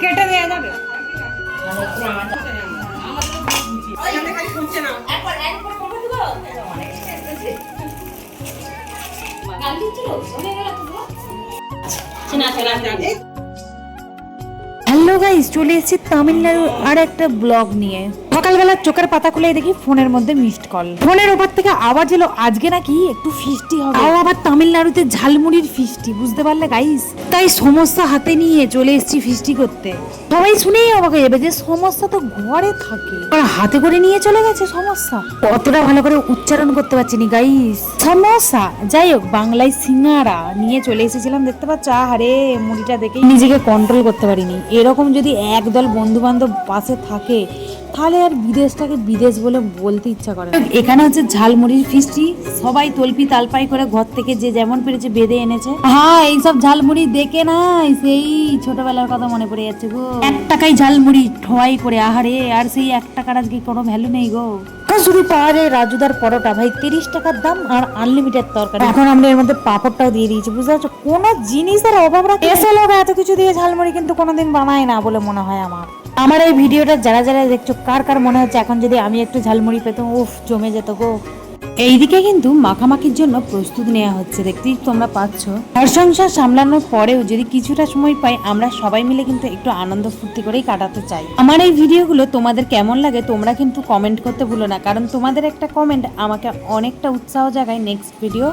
কেটে দেওয়া যাবে। হ্যালো গাইস চলে এসেছি তামিলনাড়ুর আর একটা ব্লগ নিয়ে। সকালবেলা চোখের পাতা খুলে দেখি ফোনের মধ্যে মিসড কল ফোনের ওপর থেকে আওয়াজ এলো আজকে নাকি একটু ফিস্টি হবে। তাও আবার তামিলনাড়ুতে ঝালমুড়ির ফিস্টি বুঝতে পারলে গাইস তাই সমস্যা হাতে নিয়ে চলে এসেছি ফিস্টি করতে। সবাই শুনেই অবাক হয়ে যাবে যে সমস্যা তো ঘরে থাকে। আর হাতে করে নিয়ে চলে গেছে সমস্যা। অতটা ভালো করে উচ্চারণ করতে পারছি নি গাইস সমস্যা? যাই হোক বাংলায় সিঙ্গারা নিয়ে চলে এসেছিলাম দেখতে পাচ্ছ? আরে মুড়িটা দেখে নিজেকে কন্ট্রোল করতে পারিনি। এরকম যদি একদল বন্ধু বান্ধব পাশে থাকে তাহলে আর বিদেশটাকে বিদেশ বলে বলতে ইচ্ছা করে এখানে হচ্ছে ঝালমুড়ির ফিস্টি সবাই তলপি তালপাই করে ঘর থেকে যে যেমন পেরেছে বেঁধে এনেছে। হ্যাঁ এইসব ঝালমুড়ি দেখে নাই সেই ছোটবেলার কথা মনে পড়ে যাচ্ছে গো। এক টাকাই ঝালমুড়ি ঠোয়াই করে আহারে আর সেই এক টাকার আজকে কোনো ভ্যালু নেই গো। শুধু পাওয়া যায় রাজুদার পরোটা ভাই তিরিশ টাকার দাম আর আনলিমিটেড তরকারি। এখন আমরা এর মধ্যে পাপড়টাও দিয়ে দিয়েছি বুঝতে পারছ? কোনো জিনিসের অভাব রাখে এসে লোক এত কিছু দিয়ে ঝালমুড়ি কিন্তু কোনোদিন বানায় না বলে মনে হয় আমার। আমার এই ভিডিওটা যারা যারা দেখছ, কার কার মনে হচ্ছে এখন যদি আমি একটু ঝালমুড়ি পেতাম, উফ, জমে যেত গো। এইদিকে কিন্তু মাখামাখির জন্য প্রস্তুত নেওয়া হচ্ছে, দেখতেই তোমরা পাচ্ছ। ঘর সংসার সামলানোর পরেও যদি কিছুটা সময় পাই, আমরা সবাই মিলে কিন্তু একটু আনন্দ ফুর্তি করেই কাটাতে চাই। আমার এই ভিডিওগুলো তোমাদের কেমন লাগে, তোমরা কিন্তু কমেন্ট করতে ভুলো না, কারণ তোমাদের একটা কমেন্ট আমাকে অনেকটা উৎসাহ জাগায় নেক্সট ভিডিও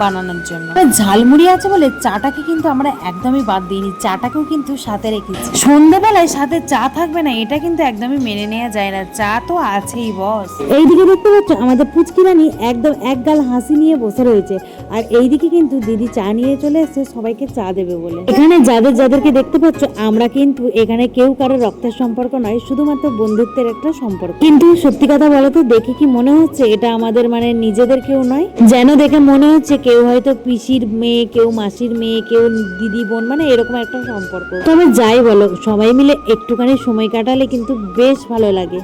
বানানোর জন্য। ঝালমুড়ি আছে বলে চাটাকে কিন্তু আমরা একদমই বাদ দিইনি চাটাকেও কিন্তু সাথে রেখেছি। সন্ধ্যেবেলায় সাথে চা থাকবে না এটা কিন্তু একদমই মেনে নেওয়া যায় না চা তো আছেই বস। এইদিকে দেখতে পাচ্ছ আমাদের পুচকি রানী একদম এক গাল হাসি নিয়ে বসে রয়েছে আর এইদিকে কিন্তু দিদি চা নিয়ে চলে এসেছে সবাইকে চা দেবে বলে। এখানে যাদের যাদেরকে দেখতে পাচ্ছ আমরা কিন্তু এখানে কেউ কারও রক্তের সম্পর্ক নয় শুধুমাত্র বন্ধুত্বের একটা সম্পর্ক। কিন্তু সত্যি কথা বলো তো দেখে কি মনে হচ্ছে এটা আমাদের মানে নিজেদের কেউ নয়? যেন দেখে মনে হচ্ছে কেউ হয়তো পিসির মেয়ে, কেউ মাসির মেয়ে, কেউ দিদি বোন মানে এরকম একটা সম্পর্ক। তবে যাই বলো, সবাই মিলে একটুখানি সময় কাটালে কিন্তু বেশ ভালো লাগে।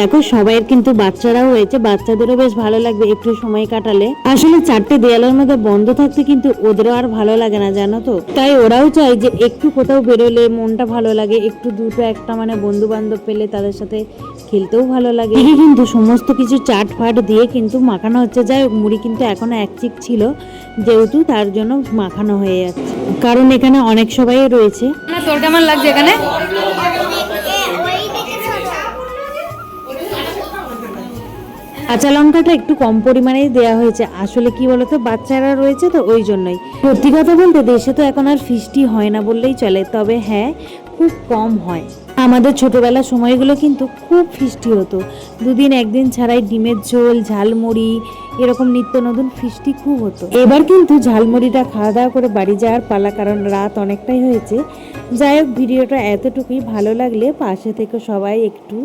দেখো, সবাইয়ের কিন্তু বাচ্চারাও হয়েছে বাচ্চাদেরও বেশ ভালো লাগবে একটু সময় কাটালে। আসলে চারটে দেয়ালের মধ্যে বন্ধ থাকতে কিন্তু ওদেরও আর ভালো লাগে না, জানো তো? তাই ওরাও চায় যে একটু কোথাও বেরোলে মনটা ভালো লাগে, একটু দুটো একটা মানে বন্ধু বান্ধব পেলে তাদের সাথে খেলতেও ভালো লাগে। কিন্তু সমস্ত কিছু চাট ফাট দিয়ে কিন্তু মাখানো হচ্ছে। যাই হোক, মুড়ি কিন্তু এখনও এক চিক ছিল, যেহেতু তার জন্য মাখানো হয়ে যাচ্ছে। কারণ এখানে অনেক সবাই রয়েছে। তোর কেমন লাগছে এখানে? কাঁচা লঙ্কাটা একটু কম পরিমাণেই দেওয়া হয়েছে। আসলে কি বলতো, বাচ্চারা রয়েছে তো ওই জন্যই। সত্যি কথা বলতে দেশে তো এখন আর ফিস্টি হয় না বললেই চলে, তবে হ্যাঁ খুব কম হয়। আমাদের ছোটোবেলার সময়গুলো কিন্তু খুব ফিস্টি হতো। দুদিন একদিন ছাড়াই ডিমের ঝোল, ঝালমুড়ি, এরকম নিত্য নতুন ফিস্টি খুব হতো। এবার কিন্তু ঝালমুড়িটা খাওয়া দাওয়া করে বাড়ি যাওয়ার পালা, কারণ রাত অনেকটাই হয়েছে। যাই হোক, ভিডিওটা এতটুকুই। ভালো লাগলে পাশে থেকে সবাই একটু